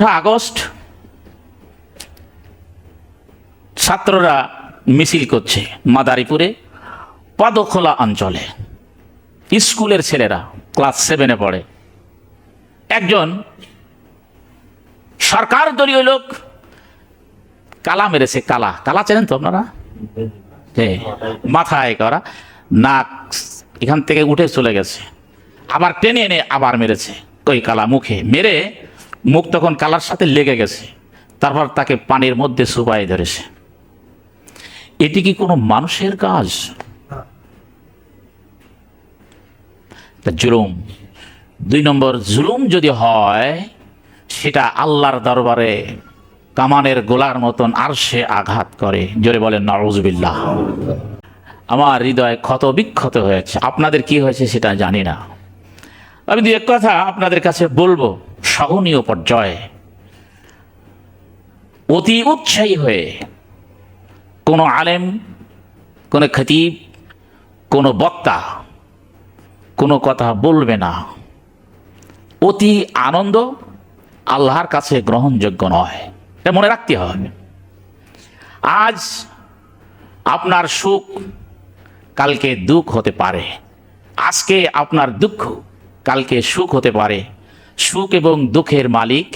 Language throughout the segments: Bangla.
আগস্ট ছাত্ররা মিছিল করছে মাদারীপুরে পদখোলা অঞ্চলে। স্কুলের ছেলেরা ক্লাস সেভেনে পড়ে। একজন সরকার দলীয় লোক কালা মেরেছে কালা। কালা চেনেন তো আপনারা? হ্যাঁ, মাথায় করা। নাক এখান থেকে উঠে চলে গেছে। আবার টেনে এনে আবার মেরেছে। কই কালা মুখে? মেরে মুখ তখন কালার সাথে লেগে গেছে। তারপর তাকে পানির মধ্যে সুপাই ধরেছে। এটি কি কোনো মানুষের কাজ? জুলুম। দুই নম্বর, জুলুম যদি হয়, সেটা আল্লাহর দরবারে কামানের গোলার মতন আর সে আঘাত করে। জোরে বলেন নরজবিল্লাহ আমার হৃদয় ক্ষত বিক্ষত হয়েছে। আপনাদের কি হয়েছে সেটা জানি না। আমি দু এক কথা আপনাদের কাছে বলব। সহনীয় পর্যায়ে। অতি উৎসাহী হয়ে কোনো আলেম, কোনো খতিব, কোনো বক্তা কোনো কথা বলবে না। অতি আনন্দ আল্লাহর কাছে গ্রহণযোগ্য নয়। এটা মনে রাখতে হবে। আজ আপনার সুখ কালকে দুঃখ হতে পারে। আজকে আপনার দুঃখ কালকে সুখ হতে পারে। সুখ এবং দুঃখের মালিক।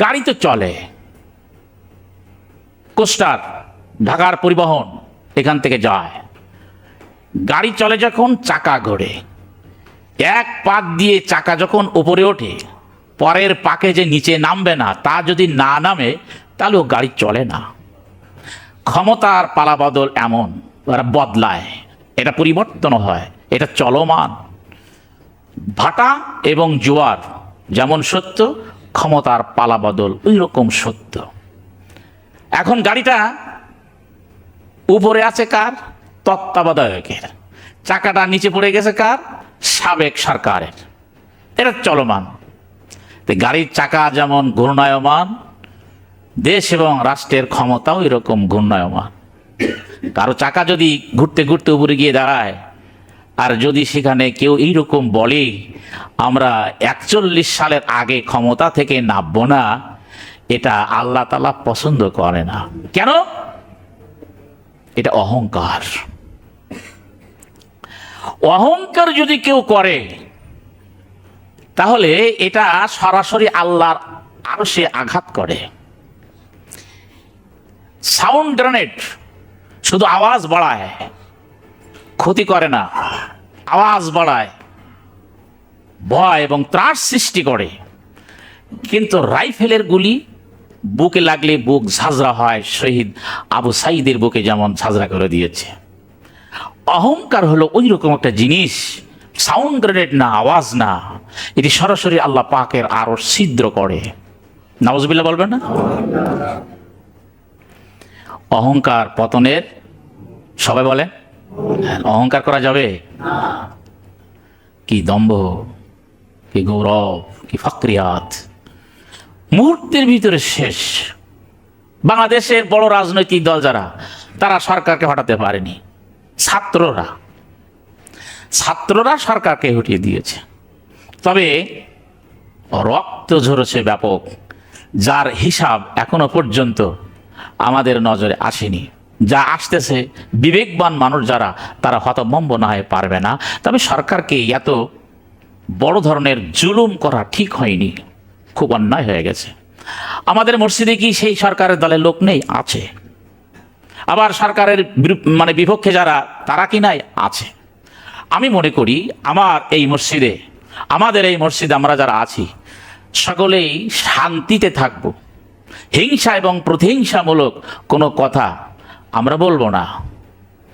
গাড়ি তো চলে। কোস্টার, ঢাকার পরিবহন এখান থেকে যায়। গাড়ি চলে যখন চাকা ঘোরে। এক পাক দিয়ে চাকা যখন উপরে ওঠে, পরের পাকে যে নিচে নামবে না, তা যদি না নামে, তাহলে ও গাড়ি চলে না। ক্ষমতার পালাবদল এমন বদলায়। এটা পরিবর্তন হয়, এটা চলমান। ভাটা এবং জোয়ার, যেমন সত্য, ক্ষমতার পালাবদল ওই রকম সত্য। এখন গাড়িটা উপরে আছে কার? তত্ত্বাবধায়কের। চাকাটা নিচে পড়ে গেছে কার? সাবেক সরকারের। এটা চলমান। গাড়ির চাকা যেমন ঘূর্ণায়মান, দেশ এবং রাষ্ট্রের ক্ষমতাও এরকম ঘূর্ণায়মান। কারও চাকা যদি ঘুরতে ঘুরতে উপরে গিয়ে দাঁড়ায় আর যদি সেখানে কেউ এইরকম বলে, আমরা একচল্লিশ সালের আগে ক্ষমতা থেকে নামবো না, এটা আল্লাহ তালা পছন্দ করে না। কেন? এটা অহংকার। অহংকার যদি কেউ করে, তাহলে এটা সরাসরি আল্লাহর আরও সে আঘাত করে। সাউন্ড গ্রেনেড শুধু আওয়াজ বাড়ায়, ক্ষতি করে না। আওয়াজ বাড়ায়, ভয় এবং ত্রাস সৃষ্টি করে। কিন্তু রাইফেলের গুলি, বুকে লাগলে বুক ঝাঁঝরা হয়, শহীদ আবু সাইদের বুকে যেমন ঝাঁঝরা করে দিয়েছে। অহংকার হলো ওই রকম একটা জিনিস সাউন্ড গ্রেনেড না, আওয়াজ না, এটি সরাসরি আল্লাহ পাকের আরও ছিদ্র করে। নওয়াজবিল্লা বলবেন না? অহংকার পতনের, সবাই বলে অহংকার করা যাবে? কি দম্ভ, কি গৌরব, কি ফাকরিয়াত। মুহূর্তের ভিতরে শেষ। বাংলাদেশের বড় রাজনৈতিক দল যারা, তারা সরকারকে হটাতে পারেনি। ছাত্ররা। ছাত্ররা সরকারকে হটিয়ে দিয়েছে। তবে রক্ত ঝরেছে ব্যাপক। যার হিসাব এখনও পর্যন্ত আমাদের নজরে আসেনি। যা আসতেছে বিবেকবান মানুষ যারা, তারা হতভম্ব না হয়ে পারবে না। তবে সরকারকে এত বড় ধরনের জুলুম করা ঠিক হয়নি। খুব অন্যায় হয়ে গেছে। আমাদের মসজিদে কি সেই সরকারের দলের লোক নেই? আছে। আবার সরকারের মানে বিপক্ষে যারা, তারা কি নাই? আছে। আমি মনে করি, আমার এই মসজিদে, আমাদের এই মসজিদে আমরা যারা আছি, সকলেই শান্তিতে থাকব। হিংসা এবং প্রতিহিংসামূলক কোনো কথা আমরা বলব না।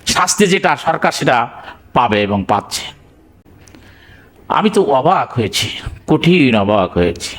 শাস্তি যেটা, সরকার সেটা পাবে এবং পাচ্ছে। আমি তো অবাক হয়েছি, কঠিন অবাক হয়েছি।